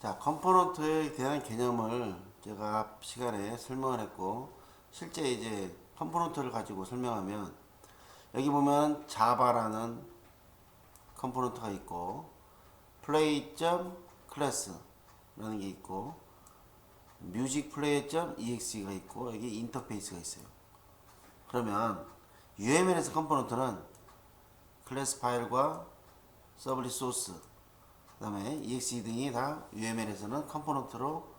자, 컴포넌트에 대한 개념을 제가 앞 시간에 설명을 했고, 실제 이제 컴포넌트를 가지고 설명하면, 여기 보면 자바라는 컴포넌트가 있고, play.class라는 게 있고, musicplay.exe가 있고, 여기 인터페이스가 있어요. 그러면 UML에서 컴포넌트는 클래스 파일과 서블리 소스, 그 다음에 exe 등이 다 UML에서는 컴포넌트로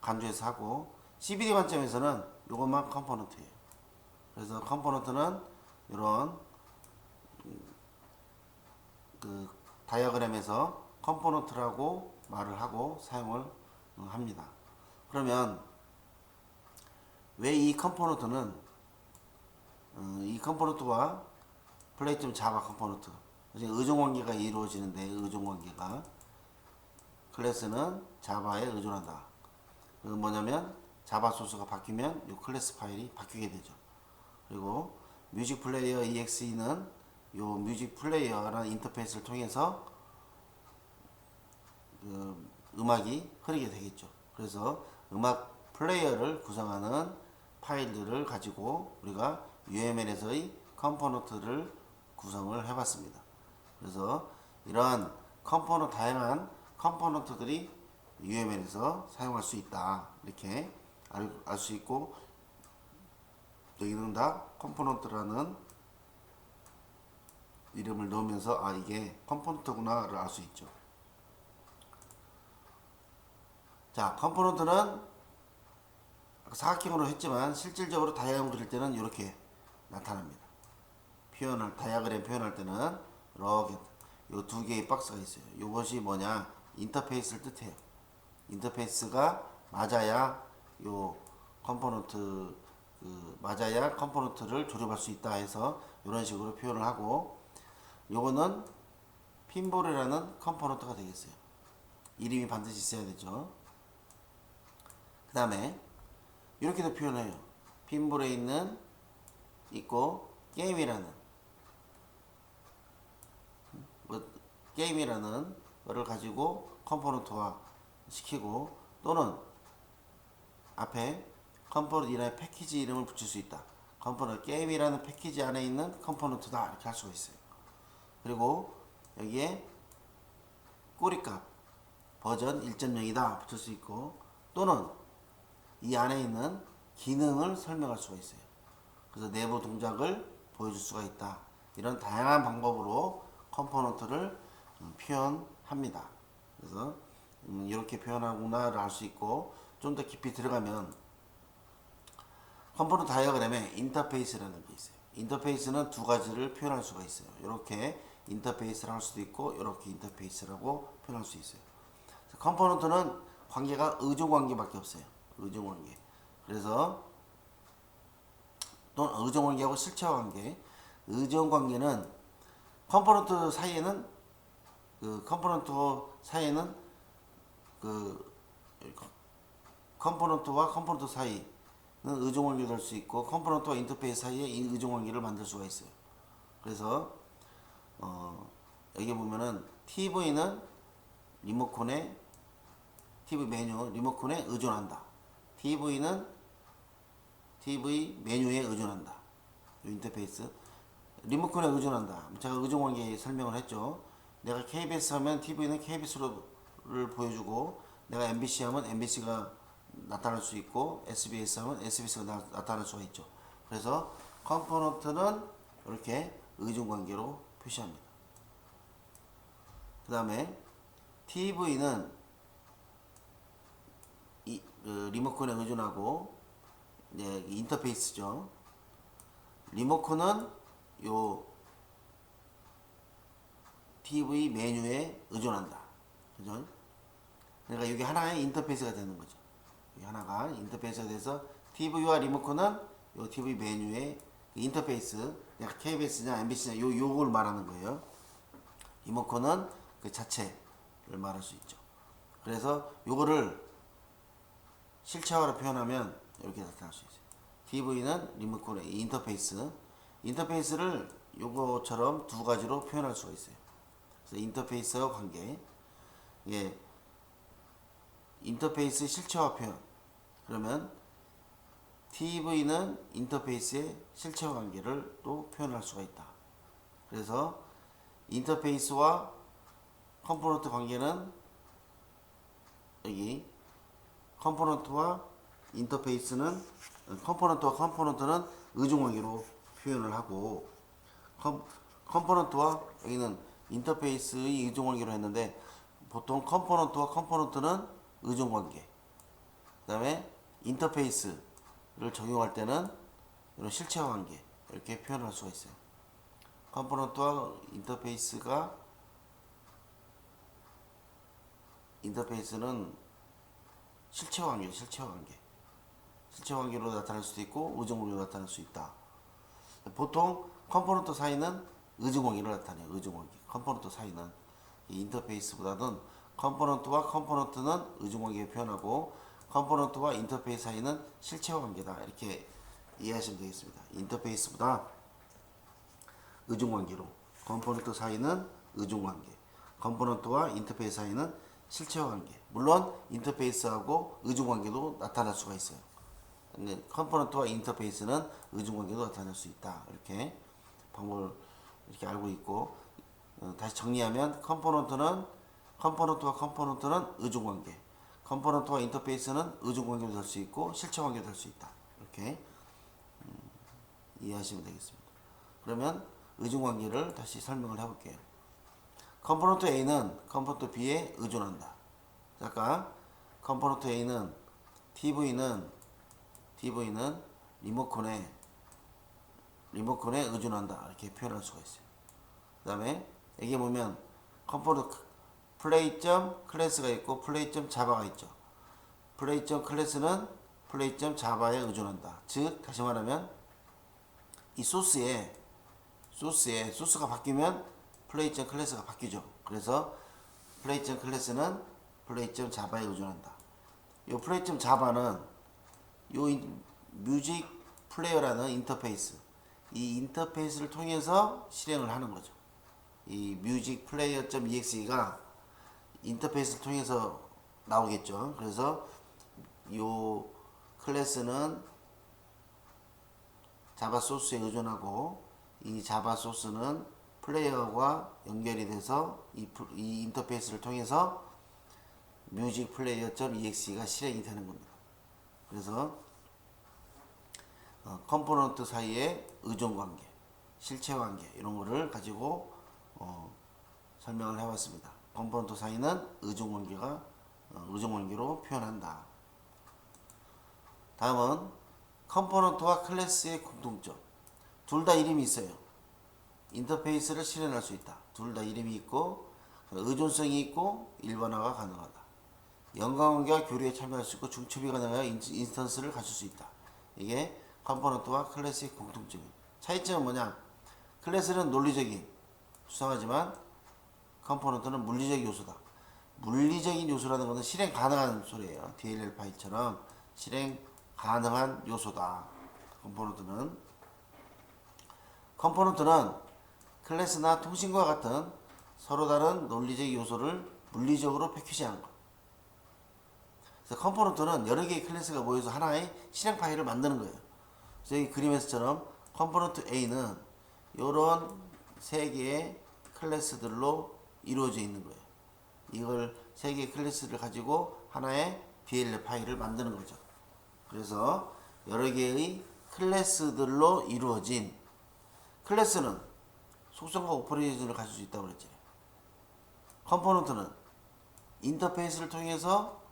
간주해서 하고 CBD 관점에서는 이것만 컴포넌트예요. 그래서 컴포넌트는 이런 그 다이어그램에서 컴포넌트라고 말을 하고 사용을 합니다. 그러면 왜 이 컴포넌트는 어, 이 컴포넌트와 플레이점 자바 컴포넌트 이제 의존 관계가 이루어지는데 의존 관계가 클래스는 자바에 의존한다. 그 뭐냐면 자바 소스가 바뀌면 이 클래스 파일이 바뀌게 되죠. 그리고 뮤직 플레이어 exe는 이 뮤직 플레이어라는 인터페이스를 통해서 그 음악이 흐르게 되겠죠. 그래서 음악 플레이어를 구성하는 파일들을 가지고 우리가 UML에서의 컴포넌트를 구성을 해봤습니다. 그래서 이러한 컴포넌트 다양한 컴포넌트들이 UML에서 사용할 수 있다 이렇게 알 수 있고 여기는 다 컴포넌트라는 이름을 넣으면서 아 이게 컴포넌트구나를 알 수 있죠. 자 컴포넌트는 사각형으로 했지만 실질적으로 다이아그램 그릴 때는 이렇게 나타납니다. 표현을 다이아그램 표현할 때는 이렇게 요 두 개의 박스가 있어요. 이것이 뭐냐 인터페이스를 뜻해요. 인터페이스가 맞아야 요 컴포넌트 그 맞아야 컴포넌트를 조립할 수 있다 해서 이런 식으로 표현을 하고 요거는 핀볼이라는 컴포넌트가 되겠어요. 이름이 반드시 있어야 되죠. 그 다음에 이렇게도 표현해요. 핀볼에 있는 있고 게임이라는 뭐 게임이라는 거를 가지고 컴포넌트화 시키고 또는 앞에 컴포넌트 이라는 패키지 이름을 붙일 수 있다. 컴포넌트 게임이라는 패키지 안에 있는 컴포넌트다 이렇게 할 수가 있어요. 그리고 여기에 꼬리값 버전 1.0이다 붙일 수 있고 또는 이 안에 있는 기능을 설명할 수가 있어요. 그래서 내부 동작을 보여줄 수가 있다. 이런 다양한 방법으로 컴포넌트를 음, 표현합니다. 그래서 음, 이렇게 표현하구나를 알 수 있고 좀 더 깊이 들어가면 컴포넌트 다이어그램에 인터페이스라는 게 있어요. 인터페이스는 두 가지를 표현할 수가 있어요. 이렇게 인터페이스를 할 수도 있고 이렇게 인터페이스라고 표현할 수 있어요. 컴포넌트는 관계가 의존 관계밖에 없어요. 의존 관계. 그래서 또는 의존 관계하고 실체 관계. 의존 관계는 컴포넌트 사이에는 그 컴포넌트 사이에는 그 컴포넌트와 컴포넌트 사이는 의존 관계가 될수 있고 컴포넌트와 인터페이스 사이에 이 의존 관계를 만들 수가 있어요. 그래서 어 여기 보면은 TV는 리모컨에 TV 메뉴 리모컨에 의존한다. TV는 TV 메뉴에 의존한다. 이 인터페이스 리모컨에 의존한다. 제가 의존 관계 설명을 했죠. 내가 KBS 하면 TV는 KBS를 보여주고 내가 MBC 하면 MBC가 나타날 수 있고 SBS 하면 SBS가 나, 나타날 수가 있죠. 그래서 컴포넌트는 이렇게 의존 관계로 표시합니다. 그 다음에 TV는 이, 그 리모컨에 의존하고 이제 인터페이스죠. 리모컨은 요 TV 메뉴에 의존한다. 그죠? 그러니까 이게 하나의 인터페이스가 되는 거죠. 이 하나가 인터페이스가 돼서 TV와 리모컨은 요 TV 메뉴의 그 인터페이스, KBS냐 MBC냐 요 요걸 말하는 거예요. 리모컨은 그 자체를 말할 수 있죠. 그래서 요거를 실체화로 표현하면 이렇게 나타날 수 있어요. TV는 리모컨의 인터페이스. 인터페이스를 요거처럼 두 가지로 표현할 수가 있어요. 그래서 인터페이스와 관계. 예. 인터페이스 실체화 표현. 그러면 TV는 인터페이스의 실체화 관계를 또 표현할 수가 있다. 그래서 인터페이스와 컴포넌트 관계는 여기 컴포넌트와 인터페이스는 컴포넌트와 컴포넌트는 의존 관계로 표현을 하고 컴, 컴포넌트와 여기는 인터페이스의 의존 관계로 했는데 보통 컴포넌트와 컴포넌트는 의존 관계. 그 다음에 인터페이스를 적용할 때는 이런 실체화 관계 이렇게 표현할 수가 있어요. 컴포넌트와 인터페이스가 인터페이스는 실체화 관계, 실체화 관계. 실체화 관계로 나타날 수도 있고 의존 관계로 나타날 수 있다. 보통 컴포넌트 사이는 의존 관계를 나타내요. 의존 관계. 컴포넌트 사이는 이 인터페이스보다는 컴포넌트와 컴포넌트는 의존 관계를 표현하고 컴포넌트와 인터페이스 사이는 실체화 관계다. 이렇게 이해하시면 되겠습니다. 인터페이스보다 의존 관계로 컴포넌트 사이는 의존 관계 컴포넌트와 인터페이스 사이는 실체화 관계 물론 인터페이스하고 의존 관계도 나타날 수가 있어요 컴포넌트와 인터페이스는 의존 관계도 나타낼 수 있다 이렇게 방법을 이렇게 알고 있고 어, 다시 정리하면 컴포넌트는 컴포넌트와 컴포넌트는 의존 관계 컴포넌트와 인터페이스는 의존 관계도 될수 있고 실체 관계도 될수 있다 이렇게 음, 이해하시면 되겠습니다 그러면 의존 관계를 다시 설명을 해볼게요. 컴포넌트 A는 컴포넌트 B에 의존한다. 아까 컴포넌트 A는 TV는 TV는 리모컨에 리모컨에 의존한다 이렇게 표현할 수가 있어요. 그 다음에 여기 보면 컴포넌트 플레이점 클래스가 있고 플레이점 자바가 있죠. 플레이점 클래스는 플레이점 자바에 의존한다. 즉 다시 말하면 이 소스에 소스에 소스가 바뀌면 플레이점 클래스가 바뀌죠. 그래서 플레이점 클래스는 플레이점 자바에 의존한다. 이 플레이점 자바는 요 인- 뮤직 플레이어라는 인터페이스 이 인터페이스를 통해서 실행을 하는 거죠. 이 뮤직 플레이어.exe가 인터페이스를 통해서 나오겠죠. 그래서 요 클래스는 자바 소스에 의존하고 이 자바 소스는 플레이어와 연결이 돼서 이, 플- 이 인터페이스를 통해서 뮤직 플레이어.exe가 실행이 되는 겁니다. 그래서 어, 컴포넌트 사이의 의존 관계, 실체 관계 이런 거를 가지고 어, 설명을 해봤습니다. 컴포넌트 사이는 의존 관계가 어, 의존 관계로 표현한다. 다음은 컴포넌트와 클래스의 공통점. 둘 다 이름이 있어요. 인터페이스를 실현할 수 있다. 둘 다 이름이 있고 의존성이 있고 일반화가 가능하다. 연관관계와 교류에 참여할 수 있고 중첩이 가능하여 인- 인스턴스를 가질 수 있다. 이게 컴포넌트와 클래스의 공통점이에요. 차이점은 뭐냐? 클래스는 논리적인 수상하지만 컴포넌트는 물리적 요소다. 물리적인 요소라는 것은 실행 가능한 소리예요. DLL 파일처럼 실행 가능한 요소다. 컴포넌트는 컴포넌트는 클래스나 통신과 같은 서로 다른 논리적 요소를 물리적으로 패키지하는 것. 그래서 컴포넌트는 여러 개의 클래스가 모여서 하나의 실행 파일을 만드는 거예요. 그래서 여기 그림에서처럼 컴포넌트 A는 이런 세 개의 클래스들로 이루어져 있는 거예요. 이걸 세 개의 클래스를 가지고 하나의 DLL 파일을 만드는 거죠. 그래서 여러 개의 클래스들로 이루어진 클래스는 속성과 오퍼레이션을 가질 수 있다고 그랬죠. 컴포넌트는 인터페이스를 통해서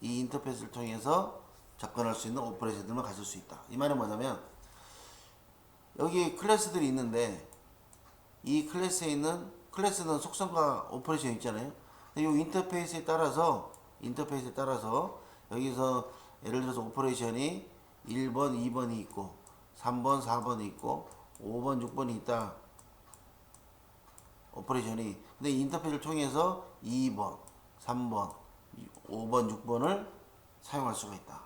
이 인터페이스를 통해서 접근할 수 있는 오퍼레이션들만 가질 수 있다. 이 말은 뭐냐면 여기 클래스들이 있는데 이 클래스에 있는 클래스는 속성과 오퍼레이션 있잖아요. 이 인터페이스에 따라서 인터페이스에 따라서 여기서 예를 들어서 오퍼레이션이 1번, 2번이 있고 3번, 4번이 있고 5번, 6번이 있다. 오퍼레이션이 근데 이 인터페이스를 통해서 2번, 3번, 5번, 6번을 사용할 수가 있다.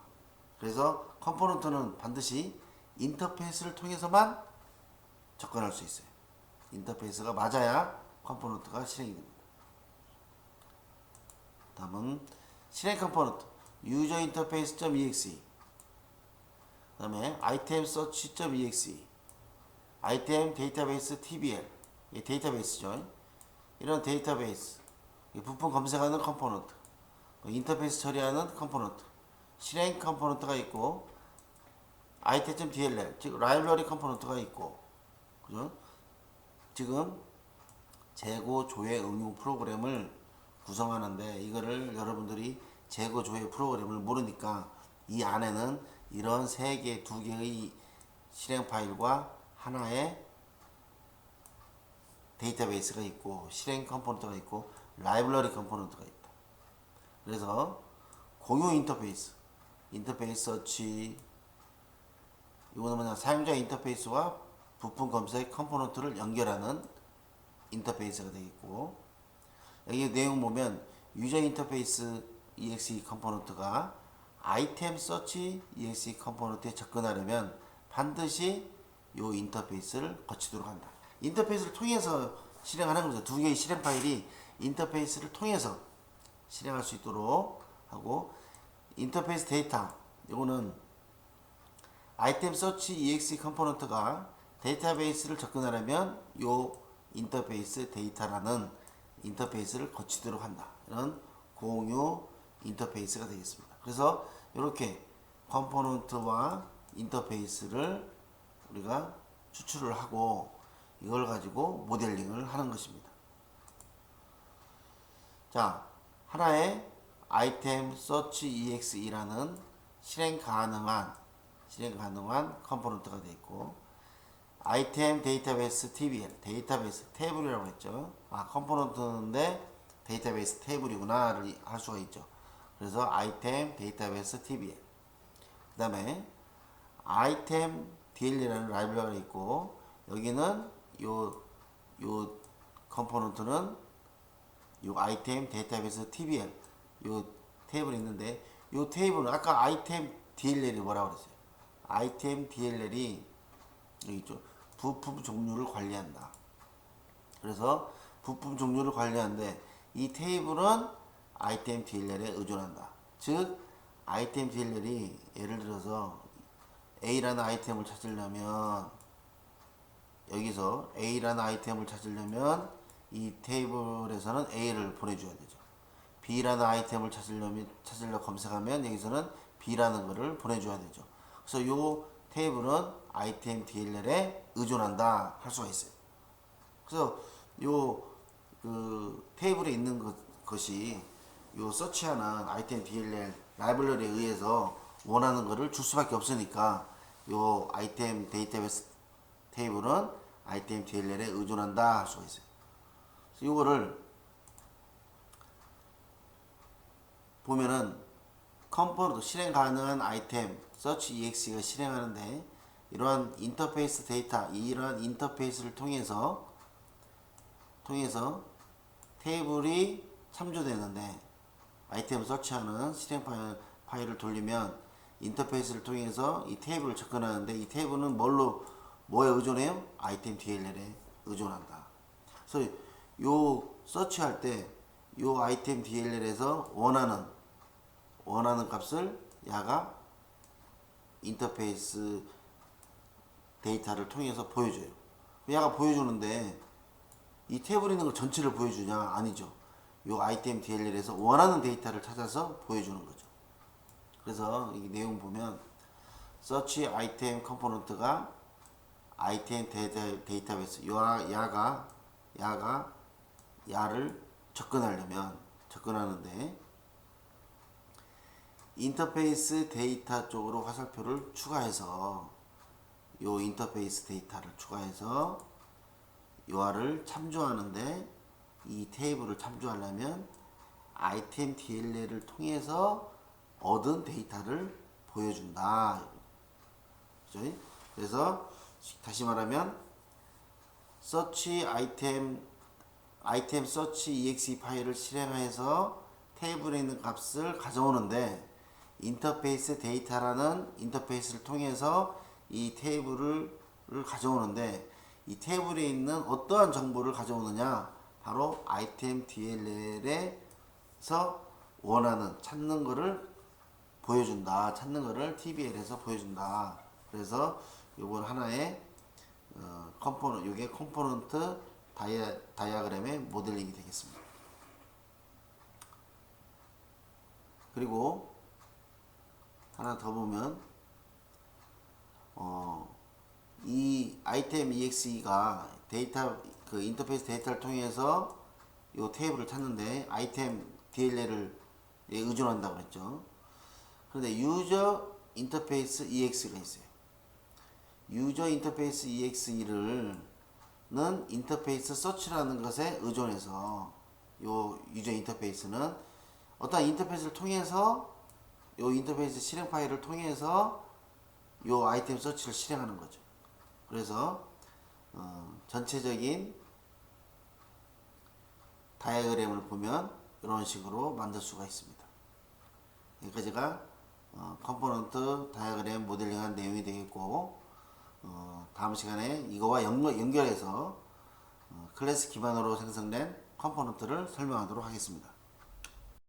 그래서 컴포넌트는 반드시 인터페이스를 통해서만 접근할 수 있어요. 인터페이스가 맞아야 컴포넌트가 실행이 됩니다. 다음은 실행 컴포넌트 유저 인터페이스.exe 그 다음에 아이템 서치.exe 아이템 데이터베이스 tbl 이 데이터베이스죠 이런 데이터베이스 이 부품 검색하는 컴포넌트 그 인터페이스 처리하는 컴포넌트 실행 컴포넌트가 있고 item.dll 즉 라이브러리 컴포넌트가 있고 그죠? 지금 재고 조회 응용 프로그램을 구성하는데 이거를 여러분들이 재고 조회 프로그램을 모르니까 이 안에는 이런 세 개, 두 개의 실행 파일과 하나의 데이터베이스가 있고 실행 컴포넌트가 있고 라이브러리 컴포넌트가 있다. 그래서 공유 인터페이스, 인터페이스 서치 이거는 뭐냐 사용자 인터페이스와 부품 검색 컴포넌트를 연결하는 인터페이스가 되겠고 여기 내용 보면 유저 인터페이스 exe 컴포넌트가 아이템 서치 exe 컴포넌트에 접근하려면 반드시 이 인터페이스를 거치도록 한다. 인터페이스를 통해서 실행하는 거죠. 두 개의 실행 파일이 인터페이스를 통해서 실행할 수 있도록 하고 인터페이스 데이터 이거는 아이템 서치 exe 컴포넌트가 데이터베이스를 접근하려면 요 인터페이스 데이터라는 인터페이스를 거치도록 한다. 이런 공유 인터페이스가 되겠습니다. 그래서 이렇게 컴포넌트와 인터페이스를 우리가 추출을 하고 이걸 가지고 모델링을 하는 것입니다. 자, 하나의 아이템 서치 exe라는 실행 가능한 실행 가능한 컴포넌트가 되어 있고 아이템 데이터베이스 TBL 데이터베이스 테이블이라고 했죠. 아 컴포넌트인데 데이터베이스 테이블이구나를 할 수가 있죠. 그래서 아이템 데이터베이스 TBL 그 다음에 아이템 DL이라는 라이브러리가 있고 여기는 요, 요 컴포넌트는 요 아이템 데이터베이스 TBL 요 테이블이 있는데 요 테이블은 아까 아이템 DLL이 뭐라고 그랬어요? 아이템 DLL이 여기 있죠. 부품 종류를 관리한다. 그래서 부품 종류를 관리하는데 이 테이블은 아이템 DLL에 의존한다. 즉 아이템 DLL이 예를 들어서 A라는 아이템을 찾으려면 여기서 A라는 아이템을 찾으려면 이 테이블에서는 A를 보내줘야 되죠. B라는 아이템을 찾으려면 찾으려 검색하면 여기서는 B라는 거를 보내줘야 되죠. 그래서 요 테이블은 아이템 DLL에 의존한다 할 수가 있어요. 그래서 요 그 테이블에 있는 것, 것이 요 서치하는 아이템 DLL 라이브러리에 의해서 원하는 거를 줄 수밖에 없으니까 요 아이템 데이터베이스 테이블은 아이템 DLL에 의존한다 할 수가 있어요. 그래서 요거를 보면은 컴포넌트 실행 가능한 아이템 서치 exe가 실행하는데 이러한 인터페이스 데이터 이러한 인터페이스를 통해서 통해서 테이블이 참조되는데 아이템 서치하는 실행 파일, 파일을 돌리면 인터페이스를 통해서 이 테이블을 접근하는데 이 테이블은 뭘로 뭐에 의존해요? 아이템 DLL에 의존한다. 그래서 요 서치할 때 요 아이템 DLL에서 원하는 원하는 값을 야가 인터페이스 데이터를 통해서 보여줘요. 야가 보여주는데 이 테이블에 있는 걸 전체를 보여주냐? 아니죠. 요 아이템 DLL에서 원하는 데이터를 찾아서 보여주는 거죠. 그래서 이 내용 보면 서치 아이템 컴포넌트가 아이템 데이터, 데이터베이스 야, 야가 야가 야를 접근하려면 접근하는데 인터페이스 데이터 쪽으로 화살표를 추가해서 요 인터페이스 데이터를 추가해서 요아를 참조하는데 이 테이블을 참조하려면 아이템 DLL을 통해서 얻은 데이터를 보여준다. 그죠? 그래서 다시 말하면 서치 아이템 아이템 서치 exe 파일을 실행해서 테이블에 있는 값을 가져오는데 인터페이스 데이터라는 인터페이스를 통해서 이 테이블을 가져오는데 이 테이블에 있는 어떠한 정보를 가져오느냐 바로 아이템 DLL에서 원하는 찾는 거를 보여준다. 찾는 거를 TBL에서 보여준다. 그래서 요건 하나의 어, 컴포넌트, 요게 컴포넌트 다이아, 다이아그램의 모델링이 되겠습니다. 그리고 하나 더 보면 어, 이 아이템 EXE가 데이터 그 인터페이스 데이터를 통해서 요 테이블을 찾는데 아이템 DLL을 의존한다고 그랬죠. 그런데 유저 인터페이스 EX가 있어요. 유저 인터페이스 EXE를 는 인터페이스 서치라는 것에 의존해서 요 유저 인터페이스는 어떤 인터페이스를 통해서 요 인터페이스 실행 파일을 통해서 요 아이템 서치를 실행하는 거죠. 그래서 어, 전체적인 다이어그램을 보면 이런 식으로 만들 수가 있습니다. 여기까지가 어, 컴포넌트 다이어그램 모델링한 내용이 되겠고 어, 다음 시간에 이거와 연결, 연결해서 어, 클래스 기반으로 생성된 컴포넌트를 설명하도록 하겠습니다.